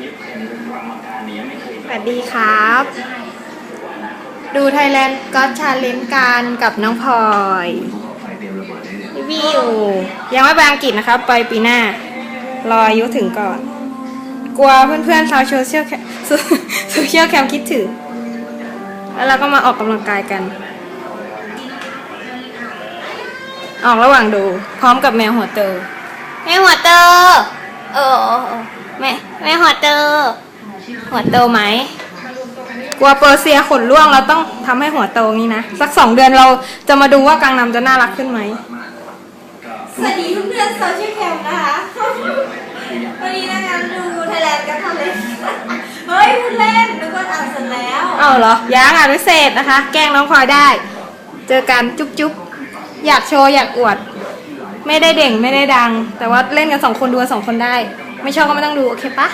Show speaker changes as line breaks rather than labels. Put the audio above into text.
สวัสดีครับ ดูไทยแลนด์ก็ชาเลนจ์กันกับน้องพลอยรีวิวยังไม่ไปอังกฤษนะครับ ไปปีหน้า รออายุถึงก่อน กลัวเพื่อนๆชาวโซเชียลแคมโซเชียลแคมคิดถึง แล้วเราก็มาออกกำลังกายกัน ออกระหว่างดู พร้อมกับแมวหัวเตอร์แม่หัวเตอร์ แม่แม่หัวเตอร์หัวโตไหม กลัวเปอร์เซียขนร่วงเราต้องทำให้หัวโตงี้นะ สักสองเดือนเราจะมาดูว่ากังนำจะน่ารักขึ้นไหม
สวัสดีเพื่อนๆโซเชียลแคมนะคะ วันนี้นะคะดูไทยแลนด์กันทำเลยเฮ้ยพูดเล่นนึกว่าอ่านเสร็จแล้ว
เอาเหรอยังอ่านพิเศษนะคะ แกล้งน้องพลอยได้ เจอกันจุ๊บจุ๊บอยากโชว์อยากอวด ไม่ได้เด่งไม่ได้ดัง แต่ว่าเล่นกันสองคนดูกันสองคนได้ ไม่ชอบก็ไม่ต้องดู โอเคปะ